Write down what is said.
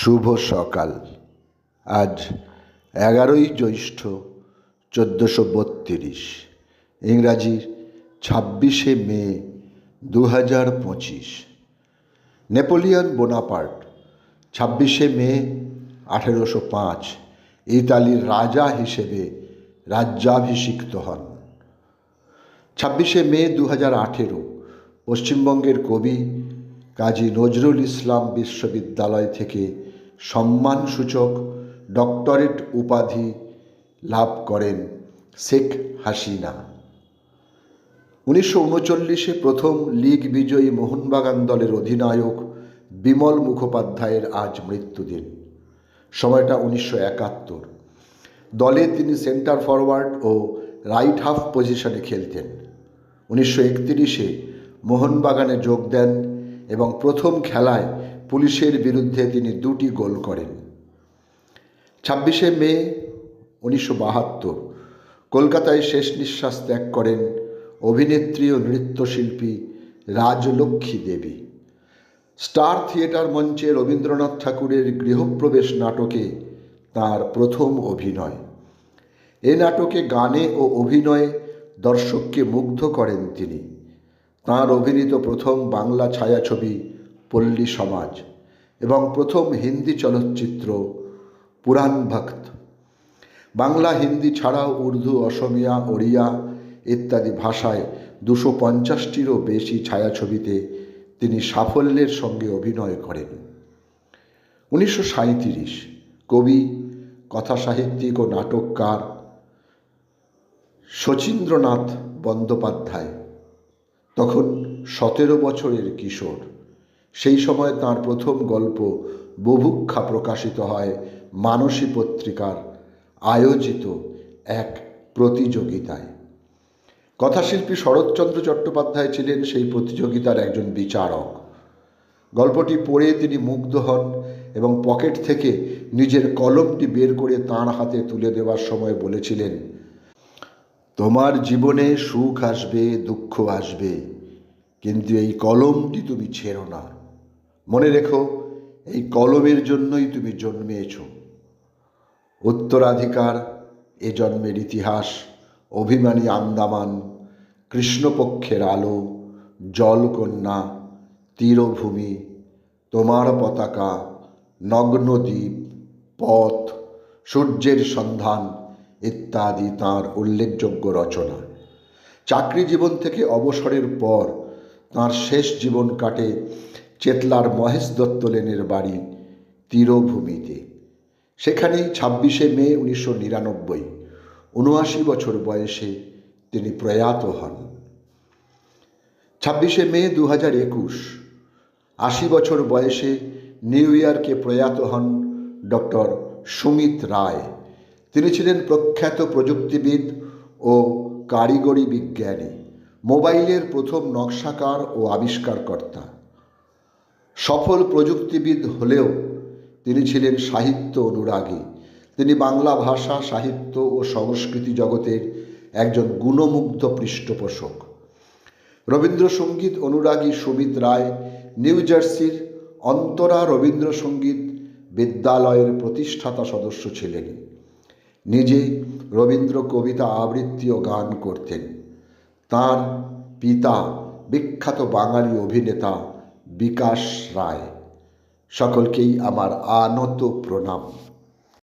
শুভ সকাল। আজ এগারোই জ্যৈষ্ঠ চোদ্দোশো বত্রিশ। ইংরাজির ছাব্বিশে মে দু হাজার পঁচিশ। নেপোলিয়ন বোনাপার্ট, ছাব্বিশে মে আঠেরোশো পাঁচ। ইতালির রাজা হিসেবে রাজ্যাভিষিক্ত হন। ছাব্বিশে মে দু হাজার আঠেরো, পশ্চিমবঙ্গের কবি কাজী নজরুল ইসলাম বিশ্ববিদ্যালয় থেকে সম্মানসূচক ডক্টরেট উপাধি লাভ করেন শেখ হাসিনা। উনিশশো উনচল্লিশে প্রথম লীগ বিজয়ী মোহনবাগান দলের অধিনায়ক বিমল মুখোপাধ্যায়ের আজ মৃত্যুদিন। সময়টা উনিশশো একাত্তর। দলে তিনি সেন্টার ফরওয়ার্ড ও রাইট হাফ পজিশনে খেলতেন। উনিশশো একত্রিশে মোহনবাগানে যোগ দেন এবং প্রথম খেলায় পুলিশের বিরুদ্ধে তিনি দুটি গোল করেন। ছাব্বিশে মে উনিশশো বাহাত্তর, কলকাতায় শেষ নিঃশ্বাস ত্যাগ করেন অভিনেত্রী ও নৃত্যশিল্পী রাজলক্ষ্মী দেবী। স্টার থিয়েটার মঞ্চে রবীন্দ্রনাথ ঠাকুরের গৃহপ্রবেশ নাটকে তার প্রথম অভিনয়। এ নাটকে গানে ও অভিনয়ে দর্শককে মুগ্ধ করেন তিনি। তাঁর অভিনীত প্রথম বাংলা ছায়াছবি পল্লী সমাজ এবং প্রথম হিন্দি চলচ্চিত্র পুরাণ ভক্ত। বাংলা হিন্দি ছাড়াও উর্দু, অসমিয়া, ওড়িয়া ইত্যাদি ভাষায় দুশো পঞ্চাশটিরও বেশি ছায়াছবিতে তিনি সাফল্যের সঙ্গে অভিনয় করেন। উনিশশো সাঁইত্রিশ কবি কথাসাহিত্যিক ও নাটককার শচীন্দ্রনাথ বন্দ্যোপাধ্যায় তখন সতেরো বছরের কিশোর। সেই সময় তার প্রথম গল্প বুভুক্ষা প্রকাশিত হয় মানসী পত্রিকার আয়োজিত এক প্রতিযোগিতায়। কথাশিল্পী শরৎচন্দ্র চট্টোপাধ্যায় ছিলেন সেই প্রতিযোগিতার একজন বিচারক। গল্পটি পড়ে তিনি মুগ্ধ হন এবং পকেট থেকে নিজের কলমটি বের করে তাঁর হাতে তুলে দেওয়ার সময় বলেছিলেন তোমার জীবনে সুখ আসবে, দুঃখ আসবে, কিন্তু এই কলমটি তুমি ছেড়ো না। মনে রেখো, এই কলমের জন্যই তুমি জন্মেছ। উত্তরাধিকার, এ জন্মের ইতিহাস, অভিমানী আন্দামান, কৃষ্ণপক্ষের আলো, জলকন্যা, তীরভূমি, তোমার পতাকা, নগ্নদ্বীপ, পথ, সূর্যের সন্ধান ইত্যাদি তাঁর উল্লেখযোগ্য রচনা। চাকরি জীবন থেকে অবসরের পর তাঁর শেষ জীবন কাটে চেতলার মহেশ দত্ত লেনের বাড়ি তীরভূমিতে। সেখানেই ছাব্বিশে মে উনিশশো নিরানব্বই, উনআশি বছর বয়সে তিনি প্রয়াত হন। ছাব্বিশে মে দু হাজার একুশ, আশি বছর বয়সে নিউ ইয়র্কে প্রয়াত হন ডক্টর সুমিত রায়। তিনি ছিলেন প্রখ্যাত প্রযুক্তিবিদ ও কারিগরি বিজ্ঞানী, মোবাইলের প্রথম নকশাকার ও আবিষ্কারকর্তা। সফল প্রযুক্তিবিদ হলেও তিনি ছিলেন সাহিত্য অনুরাগী। তিনি বাংলা ভাষা, সাহিত্য ও সংস্কৃতি জগতের একজন গুণমুগ্ধ পৃষ্ঠপোষক। রবীন্দ্রসঙ্গীত অনুরাগী সুমিত রায় নিউ জার্সির অন্তরা রবীন্দ্রসঙ্গীত বিদ্যালয়ের প্রতিষ্ঠাতা সদস্য ছিলেন। নিজে রবীন্দ্র কবিতা আবৃত্তি ও গান করতেন। তার পিতা বিখ্যাত বাঙালি অভিনেতা বিকাশ রায়। সকলকেই আমার আনত প্রণাম।